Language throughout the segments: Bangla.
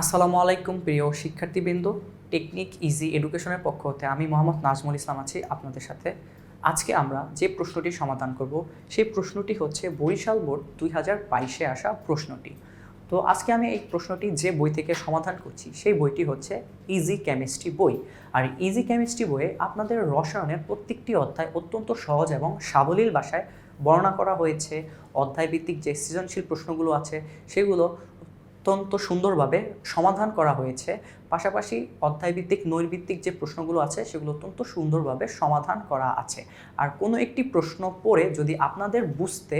আসসালামু আলাইকুম, প্রিয় শিক্ষার্থীবৃন্দ। টেকনিক ইজি এডুকেশনের পক্ষ হতে আমি মোহাম্মদ নাজমুল ইসলাম আছি আপনাদের সাথে। আজকে আমরা যে প্রশ্নটি সমাধান করব, সেই প্রশ্নটি হচ্ছে বরিশাল বোর্ড দুই হাজার বাইশে আসা প্রশ্নটি। তো আজকে আমি এই প্রশ্নটি যে বই থেকে সমাধান করছি, সেই বইটি হচ্ছে ইজি কেমিস্ট্রি বই। আর ইজি কেমিস্ট্রি বইয়ে আপনাদের রসায়নের প্রত্যেকটি অধ্যায় অত্যন্ত সহজ এবং সাবলীল ভাষায় বর্ণনা করা হয়েছে। অধ্যায়ভিত্তিক যে সৃজনশীল প্রশ্নগুলো আছে, সেগুলো অত্যন্ত সুন্দরভাবে সমাধান করা হয়েছে। পাশাপাশি অধ্যায়ভিত্তিক, নৈর্ভিত্তিক যে প্রশ্নগুলো আছে, সেগুলো অত্যন্ত সুন্দরভাবে সমাধান করা আছে। আর কোনো একটি প্রশ্ন পড়ে যদি আপনাদের বুঝতে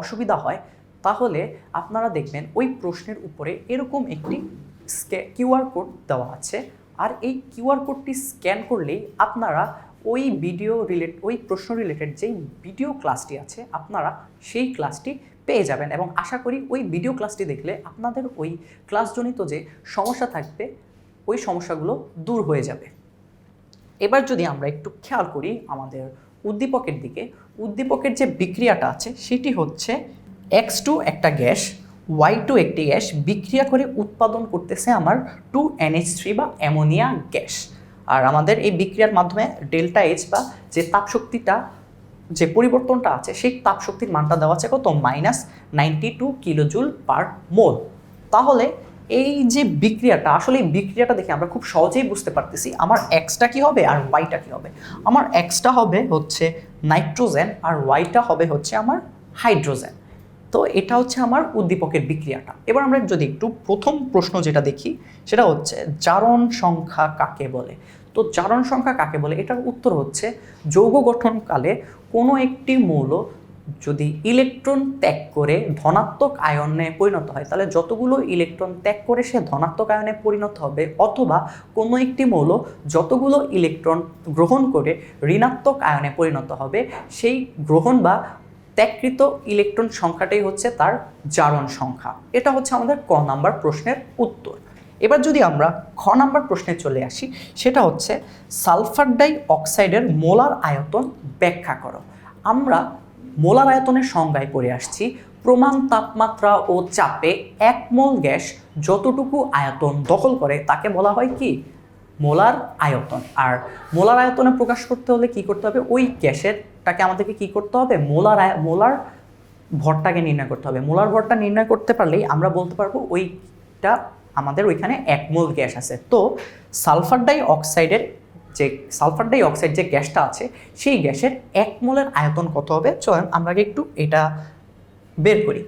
অসুবিধা হয়, তাহলে আপনারা দেখবেন ওই প্রশ্নের উপরে এরকম একটি কিউআর কোড দেওয়া আছে। আর এই কিউআর কোডটি স্ক্যান করলেই আপনারা ওই ভিডিও রিলেট, ওই প্রশ্ন রিলেটেড যেই ভিডিও ক্লাসটি আছে, আপনারা সেই ক্লাসটি পেয়ে যাবেন এবং আশা করি ওই ভিডিও ক্লাসটি দেখলে আপনাদের ওই ক্লাসজনিত যে সমস্যা থাকবে, ওই সমস্যাগুলো দূর হয়ে যাবে। এবার যদি আমরা একটু খেয়াল করি আমাদের উদ্দীপকের দিকে, উদ্দীপকের যে বিক্রিয়াটা আছে সেটি হচ্ছে এক্স টু একটা গ্যাস ওয়াই টু একটি গ্যাস বিক্রিয়া করে উৎপাদন করতেছে আমার টু এনএইচ থ্রি বা অ্যামোনিয়া গ্যাস। আর আমাদের এই বিক্রিয়ার মাধ্যমে ডেল্টা এইচ বা যে তাপশক্তিটা যে পরিবর্তনটা আছে, সেই তাপশক্তির মানটা দেওয়া আছে কত? Minus ninety two kilojoule per mole. তাহলে এই যে বিক্রিয়াটা, আসলে এই বিক্রিয়াটা দেখে আমরা খুব সহজেই বুঝতে পারতেছি আমার এক্সটা কি হবে আর ওয়াইটা কি হবে। আমার এক্সটা হবে হচ্ছে নাইট্রোজেন আর ওয়াইটা হবে হচ্ছে আমার হাইড্রোজেন। তো এটা হচ্ছে আমার উদ্দীপকের বিক্রিয়াটা। এবার আমরা যদি একটু প্রথম প্রশ্ন যেটা দেখি, সেটা হচ্ছে জারণ সংখ্যা কাকে বলে? তো জারণ সংখ্যা কাকে বলে? এটার উত্তর হচ্ছে যৌগ গঠনকালে কোনো একটি মৌল যদি ইলেকট্রন ত্যাগ করে ধনাত্মক আয়নে পরিণত হয়, তাহলে যতগুলো ইলেকট্রন ত্যাগ করে সে ধনাত্মক আয়নে পরিণত হবে, অথবা কোনো একটি মৌল যতগুলো ইলেকট্রন গ্রহণ করে ঋণাত্মক আয়নে পরিণত হবে, সেই গ্রহণ বা ত্যাগকৃত ইলেকট্রন সংখ্যাটাই হচ্ছে তার জারণ সংখ্যা। এটা হচ্ছে আমাদের ক নাম্বার প্রশ্নের উত্তর। এবার যদি আমরা খ নাম্বার প্রশ্নে চলে আসি, সেটা হচ্ছে সালফার ডাই অক্সাইডের মোলার আয়তন ব্যাখ্যা করো। আমরা মোলার আয়তনের সংজ্ঞায় পড়ে আসছি, প্রমাণ তাপমাত্রা ও চাপে এক মোল গ্যাস যতটুকু আয়তন দখল করে, তাকে বলা হয় কি? মোলার আয়তন। আর মোলার আয়তনে প্রকাশ করতে হলে কি করতে হবে? ওই গ্যাসেরটাকে আমাদেরকে কি করতে হবে? মোলার মোলার ভরটাকে নির্ণয় করতে হবে। মোলার ভরটা নির্ণয় করতে পারলেই আমরা বলতে পারব ওইটা আমাদের ওইখানে এক মোল গ্যাস আছে। তো সালফার ডাই অক্সাইডের যে, সালফার ডাই অক্সাইড যে গ্যাসটা আছে, সেই গ্যাসের এক মোলের আয়তন কত হবে? চলেন আমরা একটু এটা বের করি।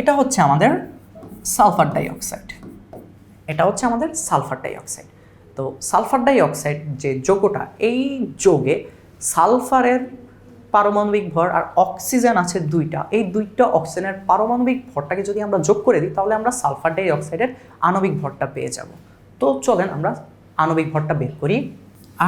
এটা হচ্ছে আমাদের সালফার ডাই অক্সাইড এটা হচ্ছে আমাদের সালফার ডাই অক্সাইড তো সালফার ডাই অক্সাইড যে যৌগটা, এই যৌগে সালফারের পারমাণবিক ভর আর অক্সিজেন আছে দুইটা। এই দুইটা অক্সিজেনের পারমাণবিক ভরটাকে যদি আমরা যোগ করে দিই, তাহলে আমরা সালফার ডাই অক্সাইডের আণবিক ভরটা পেয়ে যাব। তো চলেন আমরা আণবিক ভরটা বের করি।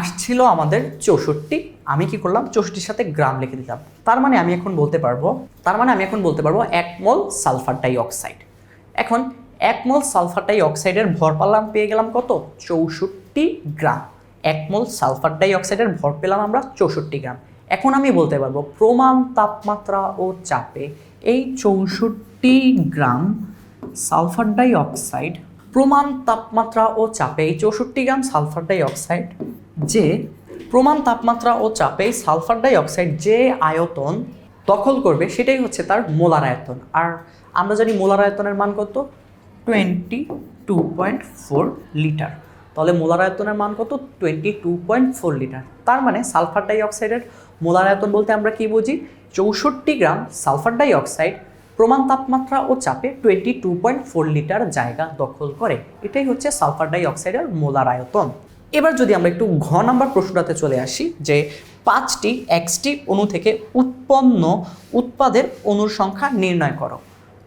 আসছিল আমাদের চৌষট্টি। আমি কি করলাম? চৌষট্টির সাথে গ্রাম লিখে দিলাম। তার মানে আমি এখন বলতে পারব, তার মানে আমি এখন বলতে পারব এক মোল সালফার ডাই অক্সাইড এখন এক মোল সালফার ডাই অক্সাইডের ভর পারলাম পেয়ে গেলাম কত? চৌষট্টি গ্রাম। এক মোল সালফার ডাই অক্সাইডের ভর পেলাম আমরা চৌষট্টি গ্রাম। এখন আমি বলতে পারব, প্রমাণ তাপমাত্রা ও চাপে এই চৌষট্টি গ্রাম সালফার ডাই অক্সাইড প্রমাণ তাপমাত্রা ও চাপে এই চৌষট্টি গ্রাম সালফার ডাই অক্সাইড যে প্রমাণ তাপমাত্রা ও চাপে সালফার ডাই অক্সাইড যে আয়তন দখল করবে, সেটাই হচ্ছে তার মোলার আয়তন। আর আমরা জানি মোলার আয়তনের মান কত? Twenty two point four litre. তাহলে মোলার আয়তনের মান কত? Twenty two point four litre তার মানে সালফার ডাইঅক্সাইডের মোলার আয়তন বলতে আমরা কি বুঝি? চৌষট্টি গ্রাম সালফার ডাইঅক্সাইড প্রমাণ তাপমাত্রা ও চাপে twenty two point four litre জায়গা দখল করে। এটাই হচ্ছে সালফার ডাইঅক্সাইডের মোলার আয়তন। এবার যদি আমরা একটু ঘ নাম্বার প্রশ্নটাতে চলে আসি, যে পাঁচটি এক্সটি অণু থেকে উৎপন্ন উৎপাদের অণুর সংখ্যা নির্ণয় করো।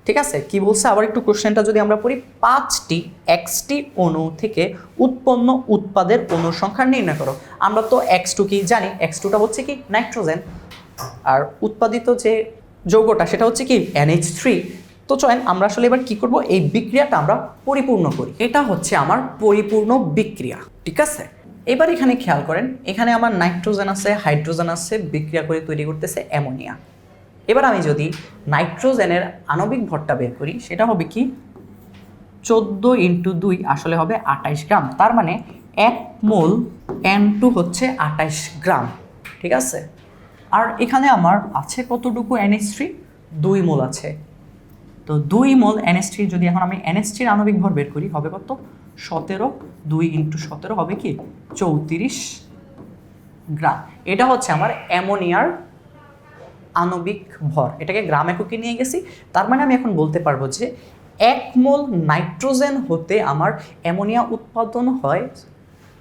ঠিক আছে? কি বলছে? আবার একটু কোশ্চেনটা যদি আমরা পড়ি, পাঁচটি এক্সটি অণু থেকে উৎপন্ন উৎপাদের অণুর সংখ্যা নির্ণয় করো। আমরা তো এক্স টু কি জানি? এক্স টুটা হচ্ছে কি? নাইট্রোজেন। আর উৎপাদিত যে যৌগটা, সেটা হচ্ছে কি? এনএইচ থ্রি তো চয়েন আমরা আসলে এবার কি করব? এই বিক্রিয়াটা আমরা পরিপূর্ণ করি। এটা হচ্ছে আমার পরিপূর্ণ বিক্রিয়া, ঠিক আছে? এবার এখানে খেয়াল করেন, এখানে আমার নাইট্রোজেন আছে, হাইড্রোজেন আছে, বিক্রিয়া করে তৈরি করতেছে অ্যামোনিয়া। এবার আমি যদি নাইট্রোজেনের আণবিক ভরটা বের করি, সেটা হবে কি? চোদ্দ ইন্টু দুই আসলে হবে আঠাইশ গ্রাম। তার মানে এক মোল এন টু হচ্ছে আঠাইশ গ্রাম। ঠিক আছে? আর এখানে আমার আছে কতটুকু এনএস থ্রি? দুই মোল আছে। তো দুই মোল এনএসটি যদি এখন আমি এনএসটির আণবিক ভর বের করি, হবে কত? সতেরো। দুই ইন্টু সতেরো হবে কি? চৌত্রিশ গ্রাম। এটা হচ্ছে আমার অ্যামোনিয়ার আণবিক ভর। এটাকে গ্রাম এককে নিয়ে গেছি। তার মানে আমি এখন বলতে পারব যে এক মোল নাইট্রোজেন হতে আমার অ্যামোনিয়া উৎপাদন হয়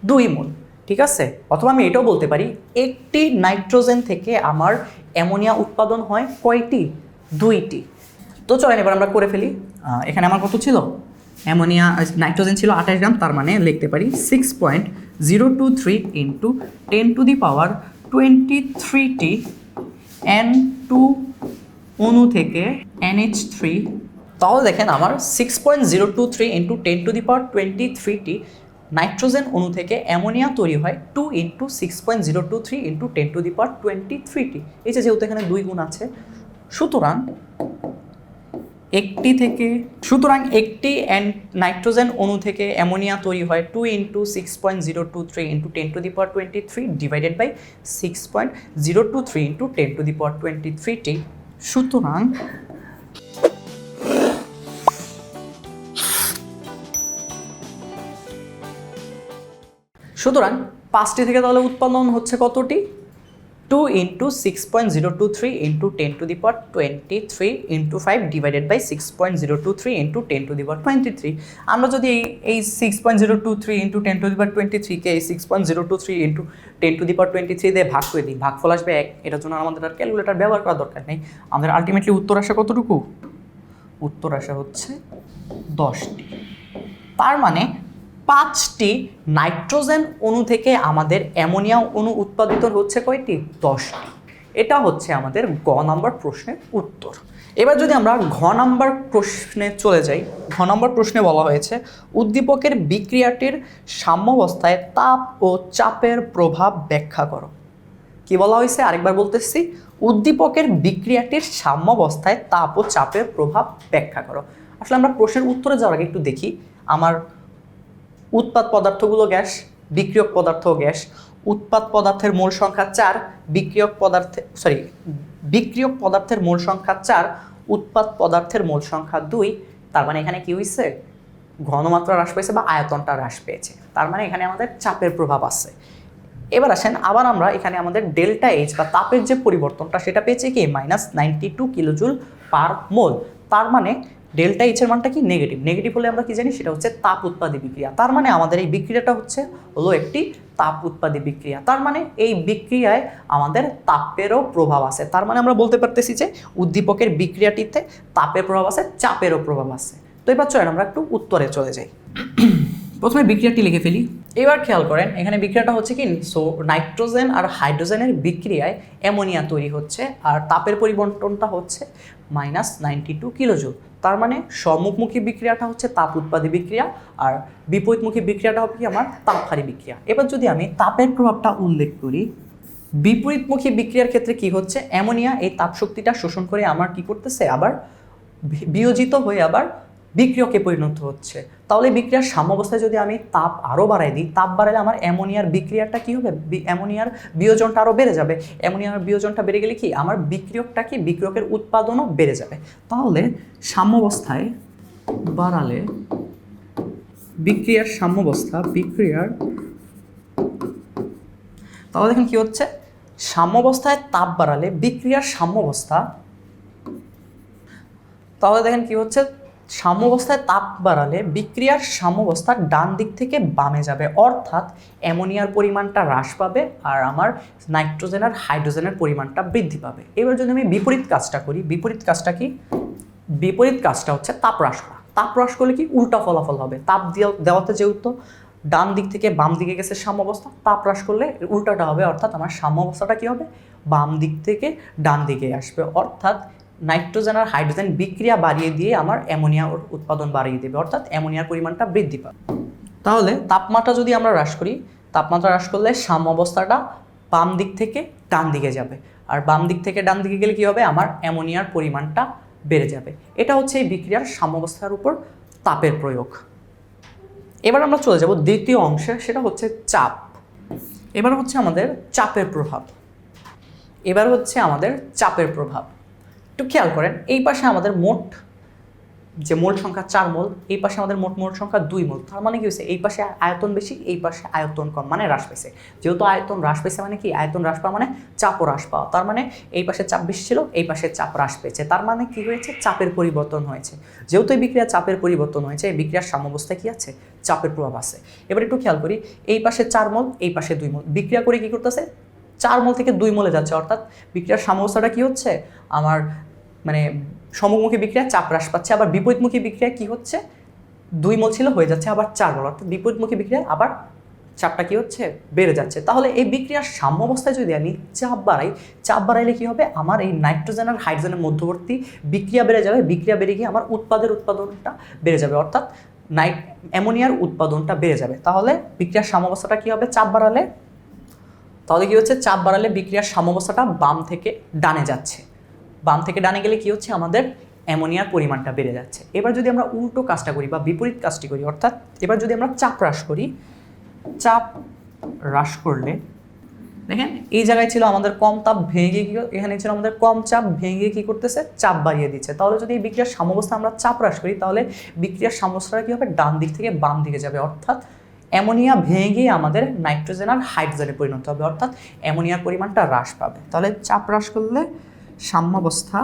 দুই মোল, ঠিক আছে? অথবা আমি এটাও বলতে পারি, একটি নাইট্রোজেন থেকে আমার অ্যামোনিয়া উৎপাদন হয় কয়টি? দুইটি। তো চলেন এবার আমরা করে ফেলি। এখানে আমার কত ছিল? অ্যামোনিয়া নাইট্রোজেন ছিল আঠাশ গ্রাম, তার মানে লিখতে পারি six point zero two three into ten to the power twenty thirty N two অণু থেকে এন এইচ থ্রি তাহলে দেখেন আমার six point zero two three into ten to the power twenty thirty nitrogen অণু থেকে অ্যামোনিয়া তৈরি হয় two into six point zero two three into ten to the power twenty thirty এই যে যেহেতু এখানে দুই গুণ আছে, সুতরাং একটি থেকে, সুতরাং একটি অ্যান নাইট্রোজেন অণু থেকে অ্যামোনিয়া তৈরি হয় two into six point zero two three into ten to the power twenty three divided by six point zero two three into ten to the power twenty thirty সুতরাং সুতরাং পাঁচটি থেকে তাহলে উৎপাদন হচ্ছে কতটি? Two into six point zero two three into ten to the power twenty three into five divided by six point zero two three into ten to the power twenty three আমরা যদি এই এই six point zero two three into ten to the power twenty থ্রিকে এই six point zero two three into ten to the power twenty three দিয়ে ভাগ করে দিই, ভাগফল আসবে এক। এটার জন্য আমাদের আর ক্যালকুলেটার ব্যবহার করার দরকার নেই। আমাদের আলটিমেটলি উত্তর আসা কতটুকু? উত্তর আসা হচ্ছে দশটি। তার মানে পাঁচটি নাইট্রোজেন অণু থেকে আমাদের অ্যামোনিয়া অণু উৎপাদিত হচ্ছে কয়টি? দশটি। এটা হচ্ছে আমাদের গ নাম্বার প্রশ্নের উত্তর। এবার যদি আমরা ঘ নাম্বার প্রশ্নে চলে যাই, ঘ নাম্বার প্রশ্নে বলা হয়েছে, উদ্দীপকের বিক্রিয়াটির সাম্যাবস্থায় তাপ ও চাপের প্রভাব ব্যাখ্যা করো। কি বলা হয়েছে? আরেকবার বলতেছি, উদ্দীপকের বিক্রিয়াটির সাম্যাবস্থায় তাপ ও চাপের প্রভাব ব্যাখ্যা করো। আসলে আমরা প্রশ্নের উত্তরে যাওয়ার আগে একটু দেখি, আমার উৎপাদ পদার্থগুলো গ্যাস, বিক্রিয়ক পদার্থ গ্যাস। উৎপাদ পদার্থের মোল সংখ্যা চার, বিক্রিয়ক পদার্থে সরি বিক্রিয়ক পদার্থের মোল সংখ্যা চার, উৎপাদ পদার্থের মোল সংখ্যা দুই। তার মানে এখানে কি হয়েছে ঘনমাত্রা হ্রাস পেয়েছে বা আয়তনটা হ্রাস পেয়েছে। তার মানে এখানে আমাদের চাপের প্রভাব আছে। এবার আসেন, আবার আমরা এখানে আমাদের ডেল্টা এইচ বা তাপের যে পরিবর্তনটা, সেটা পেয়েছে কি? Minus ninety two kilojoule per mole তার মানে ডেল্টা এইচের মানটা কি? নেগেটিভ নেগেটিভ হলে আমরা কি জানি? সেটা হচ্ছে তাপ উৎপাদী বিক্রিয়া। তার মানে আমাদের এই বিক্রিয়াটা হচ্ছে হলো একটি তাপ উৎপাদী বিক্রিয়া। তার মানে এই বিক্রিয়ায় আমাদের তাপেরও প্রভাব আছে। তার মানে আমরা বলতে পারতেছি যে উদ্দীপকের বিক্রিয়াটিতে তাপের প্রভাব আছে চাপেরও প্রভাব আছে। তো এবার চলেন আমরা একটু উত্তরে চলে যাই। প্রথমে বিক্রিয়াটি লিখে ফেলি। এবার খেয়াল করেন এখানে বিক্রিয়াটা হচ্ছে কি? সো নাইট্রোজেন আর হাইড্রোজেনের বিক্রিয়ায় অ্যামোনিয়া তৈরি হচ্ছে আর তাপের পরিবর্তনটা হচ্ছে মাইনাস নাইনটি টু কিলোজুল তার মানে সম্মুখমুখী বিক্রিয়াটা হচ্ছে তাপ উৎপাদী বিক্রিয়া, আর বিপরীতমুখী বিক্রিয়াটা হবে কি আমার তাপহারী বিক্রিয়া। এবার যদি আমি তাপের প্রভাবটা উল্লেখ করি, বিপরীতমুখী বিক্রিয়ার ক্ষেত্রে কি হচ্ছে? অ্যামোনিয়া, এই তাপশক্তিটা শোষণ করে আমার কি করতেছে? আবার বিয়োজিত হয়ে আবার বিক্রিয়কে পরিণত হচ্ছে। তাহলে বিক্রিয়ার সাম্যাবস্থায় যদি আমি তাপ আরও বাড়াই দিই, তাপ বাড়ালে আমার অ্যামোনিয়ার বিক্রিয়াটা কি হবে? অ্যামোনিয়ার বিয়োজনটা আরও বেড়ে যাবে। অ্যামোনিয়ার বিয়োজনটা বেড়ে গেলে কি? আমার বিক্রিয়কটা কি? বিক্রিয়কের উৎপাদনও বেড়ে যাবে। তাহলে সাম্যাবস্থায় বাড়ালে বিক্রিয়ার সাম্যবস্থা বিক্রিয়ার তাহলে দেখেন কি হচ্ছে? সাম্যাবস্থায় তাপ বাড়ালে বিক্রিয়ার সাম্যাবস্থা তাহলে দেখেন কি হচ্ছে? সাম্যাবস্থায় তাপ বাড়ালে বিক্রিয়ার সাম্যাবস্থা ডান দিক থেকে বামে যাবে। অর্থাৎ অ্যামোনিয়ার পরিমাণটা হ্রাস পাবে আর আমার নাইট্রোজেন আর হাইড্রোজেনের পরিমাণটা বৃদ্ধি পাবে। এবার যদি আমি বিপরীত কাজটা করি, বিপরীত কাজটা কি? বিপরীত কাজটা হচ্ছে তাপ হ্রাস করা। তাপ হ্রাস করলে কি? উল্টা ফলাফল হবে। তাপ দেওয়া- দেওয়াতে যেহেতু ডান দিক থেকে বাম দিকে গেছে সাম্যাবস্থা, তাপ হ্রাস করলে উল্টাটা হবে। অর্থাৎ আমার সাম্যবস্থাটা কি হবে? বাম দিক থেকে ডান দিকে আসবে। অর্থাৎ নাইট্রোজেন আর হাইড্রোজেন বিক্রিয়া বাড়িয়ে দিয়ে আমার অ্যামোনিয়া উৎপাদন বাড়িয়ে দেবে, অর্থাৎ অ্যামোনিয়ার পরিমাণটা বৃদ্ধি পাবে। তাহলে তাপমাত্রা যদি আমরা হ্রাস করি, তাপমাত্রা হ্রাস করলে সাম্য অবস্থাটা বাম দিক থেকে ডান দিকে যাবে। আর বাম দিক থেকে ডান দিকে গেলে কী হবে? আমার অ্যামোনিয়ার পরিমাণটা বেড়ে যাবে। এটা হচ্ছে এই বিক্রিয়ার সাম্যাবস্থার উপর তাপের প্রয়োগ। এবার আমরা চলে যাব দ্বিতীয় অংশে, সেটা হচ্ছে চাপ। এবার হচ্ছে আমাদের চাপের প্রভাব। এবার হচ্ছে আমাদের চাপের প্রভাব। একটু খেয়াল করেন, এই পাশে আমাদের মোট যে মোল সংখ্যা চার মোল, এই পাশে আমাদের মোট মোল সংখ্যা দুই মোল। তার মানে কি হয়েছে এই পাশে আয়তন বেশি, এই পাশে আয়তন কম মানে হ্রাস পেয়েছে যেহেতু আয়তন হ্রাস পেয়েছে মানে কি? আয়তন হ্রাস পাওয়া মানে চাপও হ্রাস পাওয়া। তার মানে এই পাশে চাপ বেশি ছিল, এই পাশে চাপ হ্রাস পেয়েছে। তার মানে কি হয়েছে? চাপের পরিবর্তন হয়েছে। যেহেতু এই বিক্রিয়া চাপের পরিবর্তন হয়েছে, এই বিক্রিয়ার সাম্যাবস্থায় কি আছে? চাপের প্রভাব আছে। এবার একটু খেয়াল করি, এই পাশে চার মোল, এই পাশে দুই মোল। বিক্রিয়া করে কি করতেছে? চার মোল থেকে দুই মোলে যাচ্ছে। অর্থাৎ বিক্রিয়ার সাম্যাবস্থাটা কি হচ্ছে? আমার মানে সমমুখী বিক্রিয়া চাপ হ্রাস পাচ্ছে, আবার বিপরীতমুখী বিক্রিয়া কি হচ্ছে? দুই মোল ছিল, হয়ে যাচ্ছে আবার চার মোল। অর্থাৎ বিপরীতমুখী বিক্রিয়া আবার চাপটা কি হচ্ছে? বেড়ে যাচ্ছে। তাহলে এই বিক্রিয়ার সাম্য অবস্থায় যদি আমি চাপ বাড়াই, চাপ বাড়াইলে কি হবে? আমার এই নাইট্রোজেন আর হাইড্রোজেনের মধ্যবর্তী বিক্রিয়া বেড়ে যাবে। বিক্রিয়া বেড়ে গিয়ে আমার উৎপাদের উৎপাদনটা বেড়ে যাবে। অর্থাৎ নাইট অ্যামোনিয়ার উৎপাদনটা বেড়ে যাবে। তাহলে বিক্রিয়ার সাম্যাবস্থাটা কী হবে? চাপ বাড়ালে তাহলে কি হচ্ছে? চাপ বাড়ালে বিক্রিয়ার সাম্যাবস্থাটা বাম থেকে ডানে যাচ্ছে। বাম থেকে ডানে গেলে কি হচ্ছে? আমাদের অ্যামোনিয়ার পরিমাণটা বেড়ে যাচ্ছে। এবার যদি আমরা উল্টো কাজটা করি বা বিপরীত কাজটি করি, অর্থাৎ এবার যদি আমরা চাপ হ্রাস করি, চাপ হ্রাস করলে দেখেন, এই জায়গায় ছিল আমাদের কম তাপ ভেঙে কি, এখানে ছিল আমাদের কম চাপ ভেঙে কি করতেছে? চাপ বাড়িয়ে দিচ্ছে। তাহলে যদি এই বিক্রিয়ার সাম্যাবস্থা আমরা চাপ হ্রাস করি, তাহলে বিক্রিয়ার সাম্যাবস্থাটা কী হবে? ডান দিক থেকে বাম দিকে যাবে। অর্থাৎ অ্যামোনিয়া ভেঙে আমাদের নাইট্রোজেন আর হাইড্রোজেনে পরিণত হবে, অর্থাৎ অ্যামোনিয়ার পরিমাণটা হ্রাস পাবে। তাহলে চাপ হ্রাস করলে সাম্যাবস্থা।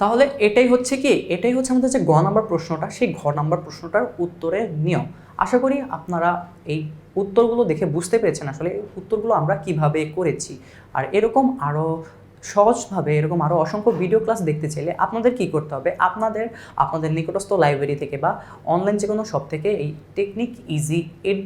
তাহলে এটাই হচ্ছে কি? এটাই হচ্ছে আমাদের যে গ নাম্বার প্রশ্নটা, সেই ঘ নাম্বার প্রশ্নটার উত্তরের নিয়ম। আশা করি আপনারা এই উত্তরগুলো দেখে বুঝতে পেরেছেন আসলে উত্তরগুলো আমরা কীভাবে করেছি। আর এরকম আরও সহজভাবে এরকম আরও অসংখ্য ভিডিও ক্লাস দেখতে চাইলে আপনাদের কি করতে হবে? আপনাদের আপনাদের নিকটস্থ লাইব্রেরি থেকে বা অনলাইন যে কোনো সব থেকে এই টেকনিক ইজি এড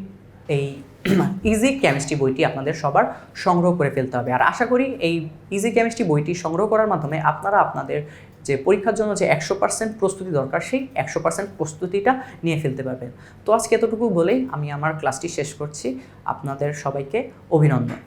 এই ইজি কেমিস্ট্রি বইটি আপনাদের সবার সংগ্রহ করে ফেলতে হবে। আর আশা করি এই ইজি কেমিস্ট্রি বইটি সংগ্রহ করার মাধ্যমে আপনারা আপনাদের যে পরীক্ষার জন্য যে একশো পার্সেন্ট প্রস্তুতি দরকার, সেই একশো পার্সেন্ট প্রস্তুতিটা নিয়ে ফেলতে পারবেন। তো আজকে এতটুকু বলেই আমি আমার ক্লাসটি শেষ করছি। আপনাদের সবাইকে অভিনন্দন।